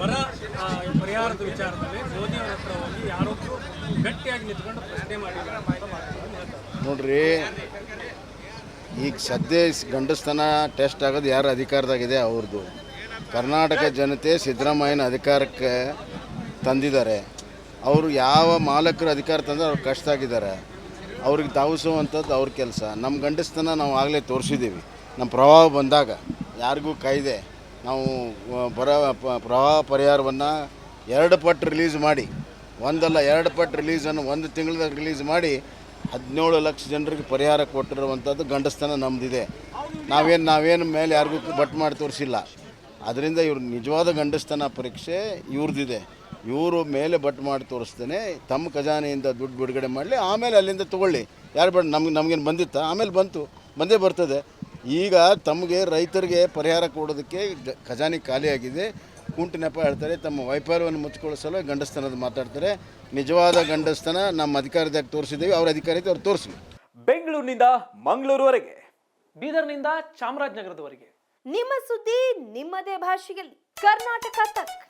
ಬರ ಪರಿಹಾರದ ವಿಚಾರದಲ್ಲಿ ಮೋದಿ ಅವರ ಹತ್ರ ಹೋಗಿ ಯಾರೊಬ್ಬರು ಗಟ್ಟಿಯಾಗಿ ನಿಂತ್ಕೊಂಡು ಪ್ರಶ್ನೆ ಮಾಡಿ. ನೋಡ್ರಿ, ಈಗ ಸದ್ಯ ಗಂಡಸ್ತನ ಟೆಸ್ಟ್ ಆಗೋದು ಯಾರು ಅಧಿಕಾರದಾಗಿದೆ? ಅವ್ರದ್ದು ಕರ್ನಾಟಕ ಜನತೆ ಸಿದ್ದರಾಮಯ್ಯನ ಅಧಿಕಾರಕ್ಕೆ ತಂದಿದ್ದಾರೆ. ಅವರು ಯಾವ ಮಾಲಕರು ಅಧಿಕಾರ ತಂದ್ರೆ ಅವ್ರು ಕಷ್ಟ ಆಗಿದ್ದಾರೆ. ಅವ್ರಿಗೆ ಧಾವಿಸುವಂಥದ್ದು ಅವ್ರ ಕೆಲಸ. ನಮ್ಮ ಗಂಡಸ್ತನ ನಾವು ಆಗಲೇ ತೋರಿಸಿದ್ದೀವಿ. ನಮ್ಮ ಪ್ರಭಾವ ಬಂದಾಗ ಯಾರಿಗೂ ಕಾಯ್ದೆ ನಾವು ಬರ ಪ್ರವಾಹ ಪರಿಹಾರವನ್ನು ಎರಡು ಪಟ್ಟು ರಿಲೀಸ್ ಮಾಡಿ, ಒಂದಲ್ಲ ಎರಡು ಪಟ್ಟು ರಿಲೀಸನ್ನು ಒಂದು ತಿಂಗಳದಾಗ ರಿಲೀಸ್ ಮಾಡಿ, ಹದಿನೇಳು ಲಕ್ಷ ಜನರಿಗೆ ಪರಿಹಾರ ಕೊಟ್ಟಿರುವಂಥದ್ದು ಗಂಡಸ್ತನ ನಮ್ಮದಿದೆ ನಾವೇನು ನಾವೇನು ಮೇಲೆ ಯಾರಿಗೂ ಬಟ್ ಮಾಡಿ ತೋರಿಸಿಲ್ಲ. ಅದರಿಂದ ಇವ್ರು ನಿಜವಾದ ಗಂಡಸ್ತನ ಪರೀಕ್ಷೆ ಇವ್ರದ್ದಿದೆ ಇವರು ಮೇಲೆ ಬಟ್ ಮಾಡಿ ತೋರಿಸ್ತೇನೆ, ತಮ್ಮ ಖಜಾನೆಯಿಂದ ದುಡ್ಡು ಬಿಡುಗಡೆ ಮಾಡಲಿ, ಆಮೇಲೆ ಅಲ್ಲಿಂದ ತೊಗೊಳ್ಳಿ. ಯಾರು ಬೇಡ, ನಮ್ಗೆ, ನಮಗೇನು ಬಂದಿತ್ತಾ? ಆಮೇಲೆ ಬಂತು, ಬಂದೇ ಬರ್ತದೆ. ಈಗ ತಮಗೆ ರೈತರಿಗೆ ಪರಿಹಾರ ಕೊಡೋದಕ್ಕೆ ಗ- ಖಜಾನೆ ಖಾಲಿಯಾಗಿದೆ. ಕುಂಟು ನೆಪ ಹೇಳ್ತಾರೆ ತಮ್ಮ ವೈಫಲ್ಯವನ್ನು ಮುಚ್ಚಿಕೊಳ್ಳಿಸಲು ಗಂಡಸ್ತನದ ಮಾತಾಡ್ತಾರೆ. ನಿಜವಾದ ಗಂಡಸ್ತನ ನಮ್ಮ ಅಧಿಕಾರದಾಗ ತೋರಿಸಿದ್ದೀವಿ ಅವ್ರ ಅಧಿಕಾರಿ ಅವ್ರು ತೋರಿಸ್ಲಿ. ಬೆಂಗಳೂರಿನಿಂದ ಮಂಗಳೂರುವರೆಗೆ. ಬೀದರ್ನಿಂದ ಚಾಮರಾಜನಗರದವರೆಗೆ. ನಿಮ್ಮ ಸುದ್ದಿ ನಿಮ್ಮದೇ ಭಾಷೆಯಲ್ಲಿ. ಕರ್ನಾಟಕ ತಕ್.